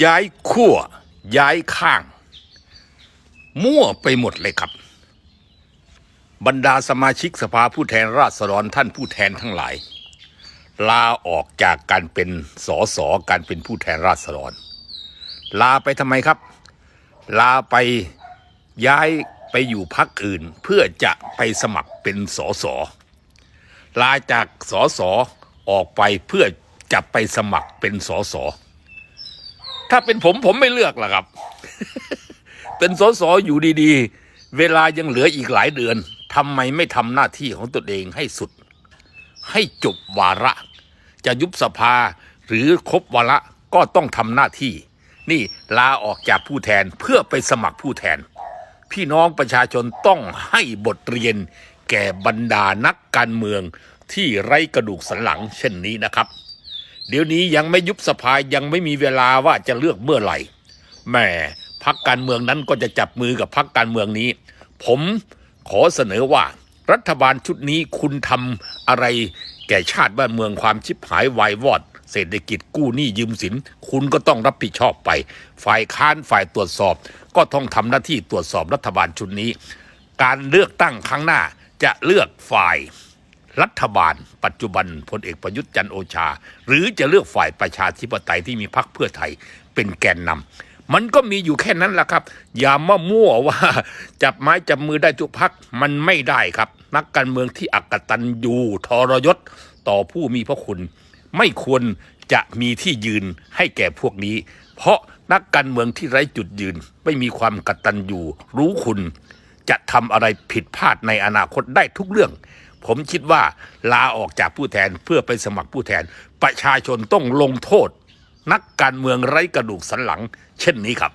ย้ายขั้วย้ายข้าง มั่วไปหมดเลยครับ บรรดาสมาชิกสภาผู้แทนราษฎรท่านผู้แทนทั้งหลาย ลาออกจากการเป็นสสการเป็นผู้แทนราษฎร ลาไปทำไมครับ ลาไปย้ายไปอยู่พักอื่นเพื่อจะไปสมัครเป็นสสลาจากสสออกไปเพื่อจะไปสมัครเป็นสส ถ้าเป็นผมผมไม่เลือกล่ะครับ เป็นสอสออยู่ดีๆ เวลายังเหลืออีกหลายเดือนทำไมไม่ทำหน้าที่ของตนเองให้สุด ให้จบวาระ จะยุบสภาหรือครบวาระก็ต้องทำหน้าที่ นี่ลาออกจากผู้แทนเพื่อไปสมัครผู้แทน พี่น้องประชาชนต้องให้บทเรียนแก่บรรดานักการเมืองที่ไร้กระดูกสันหลังเช่นนี้นะครับ เดี๋ยวนี้ยังไม่ยุบสภายังไม่มีเวลาว่าจะเลือกเมื่อไหร่แหม่พักการเมืองนั้นก็จะจับมือกับพักการเมืองนี้ ผมขอเสนอว่า รัฐบาลชุดนี้คุณทำอะไร แก่ชาติบ้านเมืองความชิบหายวายวอด เศรษฐกิจกู้หนี้ยืมสิน คุณก็ต้องรับผิดชอบไป ฝ่ายค้านฝ่ายตรวจสอบ ก็ต้องทำหน้าที่ตรวจสอบรัฐบาลชุดนี้ การเลือกตั้งครั้งหน้าจะเลือกฝ่าย รัฐบาล ปัจจุบันพลเอกประยุทธ์จันโอชา หรือจะเลือกฝ่ายประชาธิปไตยที่มีพรรคเพื่อไทยเป็นแกนนำมันก็มีอยู่แค่นั้นแหละครับ อย่ามามั่วว่าจับไม้จับมือได้ทุกพักมันไม่ได้ครับ นักการเมืองที่อักตันยูทรยศ ต่อผู้มีพระคุณ ไม่ควรจะมีที่ยืนให้แก่พวกนี้ เพราะนักการเมืองที่ไร้จุดยืน ไม่มีความกตัญญูรู้คุณ จะทำอะไรผิดพลาดในอนาคตได้ทุกเรื่อง ผมคิดว่าลาออกจากผู้แทนเพื่อไปสมัครผู้แทน ประชาชนต้องลงโทษ นักการเมืองไร้กระดูกสันหลัง เช่นนี้ครับ